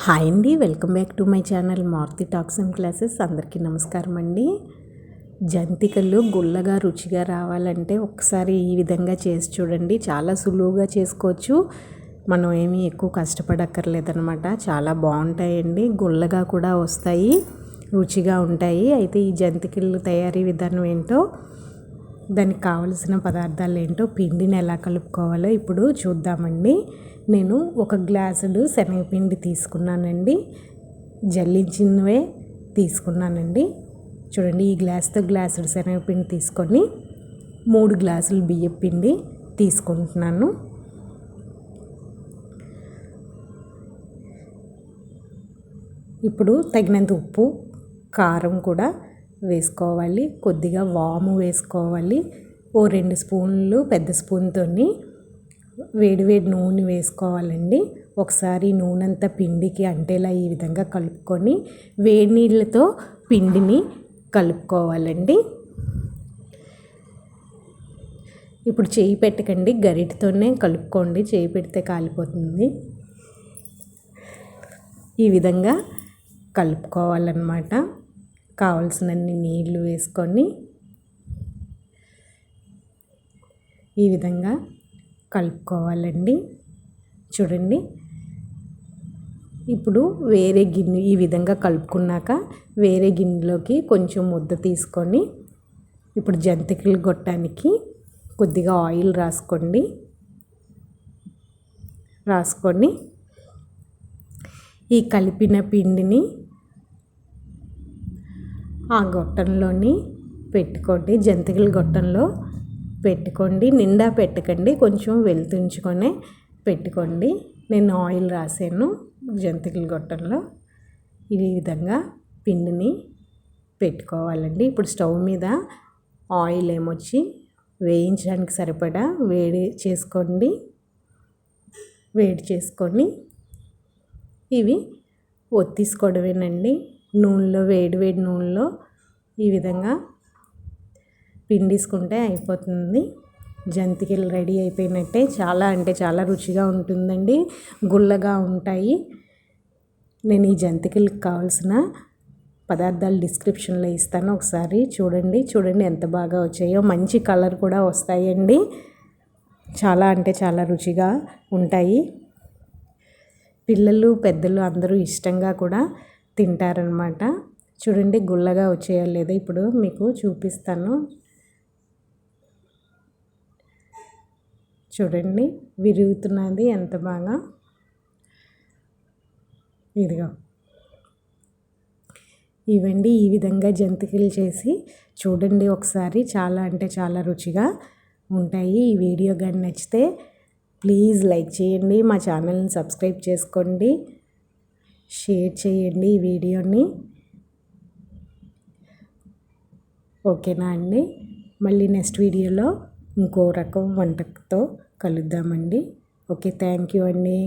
Hi అండి welcome back to my channel Maruthi talks and classes. అందరికీ నమస్కారం అండి. జంతికలు గుల్లగా రుచిగా రావాలంటే ఒకసారి ఈ విధంగా చేసి చూడండి. చాలా సులువుగా చేసుకోవచ్చు. మనం ఏమీ ఎక్కువ కష్టపడక్కర్లేదనమాట చాలా బాగుంటాయండి. గుల్లగా కూడా వస్తాయి. రుచిగా ఉంటాయి. అయితే ఈ జంతికలు తయారీ విధానం ఏంటో దానికి కావలసిన పదార్థాలు ఏంటో పిండిని ఎలా కలుపుకోవాలో ఇప్పుడు చూద్దామండి. నేను ఒక గ్లాసుడు శనగపిండి తీసుకున్నానండి. జల్లించినవే తీసుకున్నానండి. చూడండి ఈ గ్లాస్తో గ్లాసుడు శనగపిండి తీసుకొని మూడు గ్లాసులు బియ్యం పిండి తీసుకుంటున్నాను. ఇప్పుడు తగినంత ఉప్పు కారం కూడా వేసుకోవాలి. కొద్దిగా వాము వేసుకోవాలి. ఓ రెండు స్పూన్లు పెద్ద స్పూన్తో వేడి వేడి నూనె వేసుకోవాలండి. ఒకసారి నూనె అంతా పిండికి అంటేలా ఈ విధంగా కలుపుకొని వేడి నీళ్ళతో పిండిని కలుపుకోవాలండి. ఇప్పుడు చేయి పెట్టకండి. గరిటతోనే కలుపుకోండి. చేయి పెడితే కాలిపోతుంది. ఈ విధంగా కలుపుకోవాలన్నమాట. కావలసినన్ని నీళ్ళు వేసుకొని ఈ విధంగా కలుపుకోవాలండి. చూడండి. ఇప్పుడు వేరే గిన్నె ఈ విధంగా కలుపుకున్నాక వేరే గిన్నెలోకి కొంచెం ముద్ద తీసుకొని ఇప్పుడు జంతికలు గొట్టానికి కొద్దిగా ఆయిల్ రాసుకోండి. రాసుకొని ఈ కలిపిన పిండిని ఆ గొట్టంలోని పెట్టుకోండి జంతికల గొట్టంలో పెట్టుకోండి నిండా పెట్టకండి కొంచెం వెళ్తుంచుకొని పెట్టుకోండి. నేను ఆయిల్ రాసాను జంతికల గొట్టంలో. ఈ విధంగా పిండిని పెట్టుకోవాలండి. ఇప్పుడు స్టవ్ మీద ఆయిల్ ఏమొచ్చి వేయించడానికి సరిపడా వేడి చేసుకోండి. వేడి చేసుకొని ఇవి ఒత్తిసుకోవడమేనండి నూనెలో వేడి వేడి నూనెలో ఈ విధంగా పిండిసుకుంటే అయిపోతుంది. జంతికలు రెడీ అయిపోయినట్టే. చాలా అంటే చాలా రుచిగా ఉంటుందండి. గుల్లగా ఉంటాయి. నేను ఈ జంతికలకు కావాల్సిన పదార్థాలు డిస్క్రిప్షన్లో ఇస్తాను. ఒకసారి చూడండి. చూడండి ఎంత బాగా వచ్చాయో. మంచి కలర్ కూడా వస్తాయండి. చాలా అంటే చాలా రుచిగా ఉంటాయి. పిల్లలు పెద్దలు అందరూ ఇష్టంగా కూడా తింటారనమాట. చూడండి గుల్లగా వచ్చేయో లేదా ఇప్పుడు మీకు చూపిస్తాను. చూడండి విరుగుతున్నది ఎంత బాగా. ఇదిగో. ఇవండి ఈ విధంగా జంతికలు చేసి చూడండి ఒకసారి చాలా అంటే చాలా రుచిగా ఉంటాయి. ఈ వీడియో కానీ నచ్చితే ప్లీజ్ లైక్ చేయండి మా ఛానల్ని సబ్స్క్రైబ్ చేసుకోండి. షేర్ చేయండి ఈ వీడియోని. ఓకేనా అండి? మళ్ళీ నెక్స్ట్ వీడియోలో ఇంకో రకం వంటతో కలుద్దామండి. ఓకే థ్యాంక్ యూ అండి.